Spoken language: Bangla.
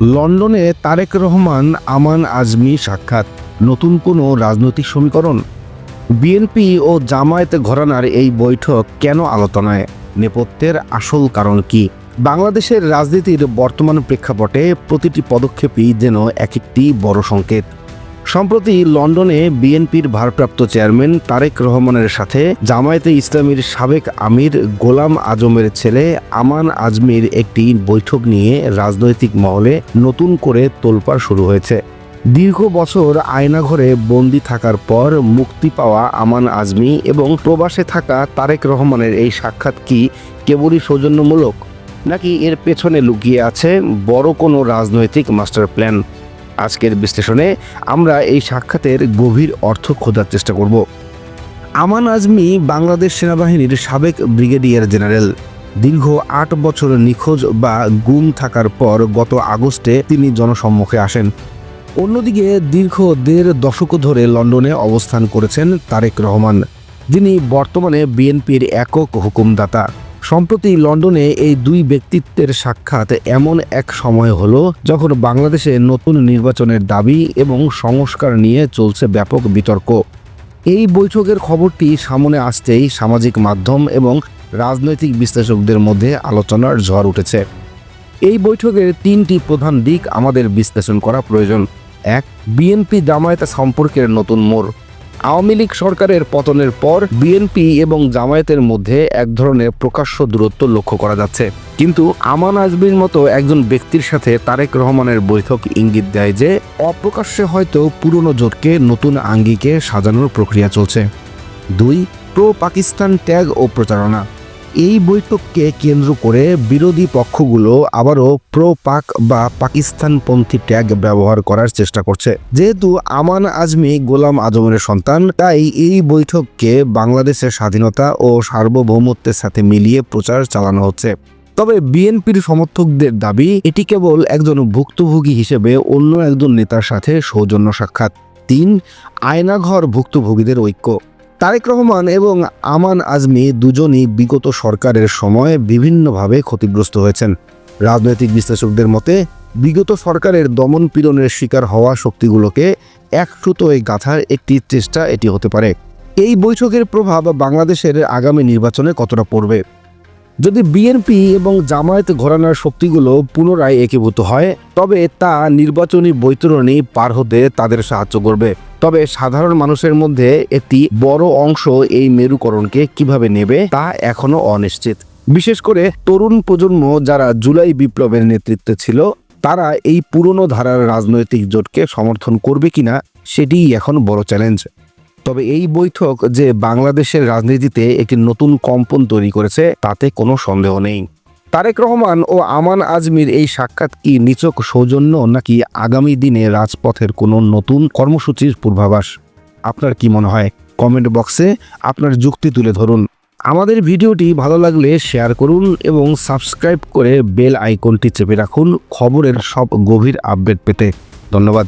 লন্ডনে তারেক রহমান, আমান আজমি সাক্ষাৎ। নতুন কোনো রাজনৈতিক সমীকরণ? বিএনপি ও জামায়াত ঘরানার এই বৈঠক কেন আলোচনায় নেপথ্যের আসল কারণ কি? বাংলাদেশের রাজনীতির বর্তমান প্রেক্ষাপটে প্রতিটি পদক্ষেপই যেন এক একটি বড় সংকেত। সম্প্রতি লন্ডনে বিএনপির ভারপ্রাপ্ত চেয়ারম্যান তারেক রহমানের সাথে জামায়াতে ইসলামীর সাবেক আমির গোলাম আজমের ছেলে আমান আজমির একটি বৈঠক নিয়ে রাজনৈতিক মহলে নতুন করে তোলপাড় শুরু হয়েছে। দীর্ঘ বছর আয়নাঘরে বন্দি থাকার পর মুক্তি পাওয়া আমান আজমি এবং প্রবাসে থাকা তারেক রহমানের এই সাক্ষাৎ কি কেবলই সৌজন্যমূলক? নাকি এর পেছনে লুকিয়ে আছে বড় কোনো রাজনৈতিক মাস্টার প্ল্যান আজকের বিশ্লেষণে আমরা এই সাক্ষাতের গভীর অর্থ খোঁজার চেষ্টা করব। আমান আজমি বাংলাদেশ সেনাবাহিনীর সাবেক ব্রিগেডিয়ার জেনারেল। দীর্ঘ আট বছর নিখোঁজ বা গুম থাকার পর গত আগস্টে তিনি জনসম্মুখে আসেন। অন্যদিকে দীর্ঘ দেড় দশক ধরে লন্ডনে অবস্থান করেছেন তারেক রহমান। যিনি বর্তমানে বিএনপির একক হুকুমদাতা। সম্প্রতি লন্ডনে এই দুই ব্যক্তিত্বের সাক্ষাৎ এমন এক সময় হলো যখন বাংলাদেশে নতুন নির্বাচনের দাবি এবং সংস্কার নিয়ে চলছে ব্যাপক বিতর্ক। এই বৈঠকের খবরটি সামনে আসতেই সামাজিক মাধ্যম এবং রাজনৈতিক বিশ্লেষকদের মধ্যে আলোচনার ঝড় উঠেছে। এই বৈঠকের তিনটি প্রধান দিক আমাদের বিশ্লেষণ করা প্রয়োজন। এক, বিএনপি জামায়াত সম্পর্কের নতুন মোড়। আওয়ামী লীগ সরকারের পতনের পর বিএনপি এবং জামায়াতের মধ্যে এক ধরনের প্রকাশ্য দূরত্ব লক্ষ্য করা যাচ্ছে। কিন্তু আমান আজমির মতো একজন ব্যক্তির সাথে তারেক রহমানের বৈঠক ইঙ্গিত দেয় যে, অপ্রকাশ্যে হয়তো পুরনো জোটকে নতুন আঙ্গিকে সাজানোর প্রক্রিয়া চলছে। দুই প্রো পাকিস্তান ত্যাগ ও প্রচারণা। এই বৈঠককে কেন্দ্র করে বিরোধী পক্ষগুলো আবারও প্রো পাক বা পাকিস্তানপন্থী ট্যাগ ব্যবহার করার চেষ্টা করছে। যেহেতু আমান আজমি গোলাম আজমের সন্তান, তাই এই বৈঠককে বাংলাদেশের স্বাধীনতা ও সার্বভৌমত্বের সাথে মিলিয়ে প্রচার চালানো হচ্ছে। তবে বিএনপির সমর্থকদের দাবি, এটি কেবল একজন ভুক্তভোগী হিসেবে অন্য একজন নেতার সাথে সৌজন্য সাক্ষাৎ। তিন, আয়নাঘর ভুক্তভোগীদের ঐক্য। তারেক রহমান এবং আমান আজমি দুজনই বিগত সরকারের সময় বিভিন্নভাবে ক্ষতিগ্রস্ত হয়েছেন। রাজনৈতিক বিশ্লেষকদের মতে, বিগত সরকারের দমন পীড়নের শিকার হওয়া শক্তিগুলোকে এক সুতোয় গাঁথার একটি চেষ্টা এটি হতে পারে। এই বৈঠকের প্রভাব বাংলাদেশের আগামী নির্বাচনে কতটা পড়বে? যদি বিএনপি এবং জামায়াত ঘরানার শক্তিগুলো পুনরায় একীভূত হয়, তবে তা নির্বাচনী বৈতরণী পার হতে তাদের সাহায্য করবে। তবে সাধারণ মানুষের মধ্যে একটি বড় অংশ এই মেরুকরণকে কীভাবে নেবে তা এখনও অনিশ্চিত। বিশেষ করে তরুণ প্রজন্ম যারা জুলাই বিপ্লবের নেতৃত্বে ছিল, তারা এই পুরনো ধারার রাজনৈতিক জোটকে সমর্থন করবে কিনা সেটিই এখন বড় চ্যালেঞ্জ। তবে এই বৈঠক যে বাংলাদেশের রাজনীতিতে একটি নতুন কম্পন তৈরি করেছে, তাতে কোনো সন্দেহ নেই। তারেক রহমান ও আমান আজমির এই সাক্ষাৎ কি নিচক সৌজন্য নাকি আগামী দিনে রাজপথের কোনো নতুন কর্মসূচির পূর্বাভাস? আপনার কি মনে হয়? কমেন্ট বক্সে আপনার যুক্তি তুলে ধরুন। আমাদের ভিডিওটি ভালো লাগলে শেয়ার করুন এবং সাবস্ক্রাইব করে বেল আইকনটি চেপে রাখুন খবরের সব গভীর আপডেট পেতে। ধন্যবাদ।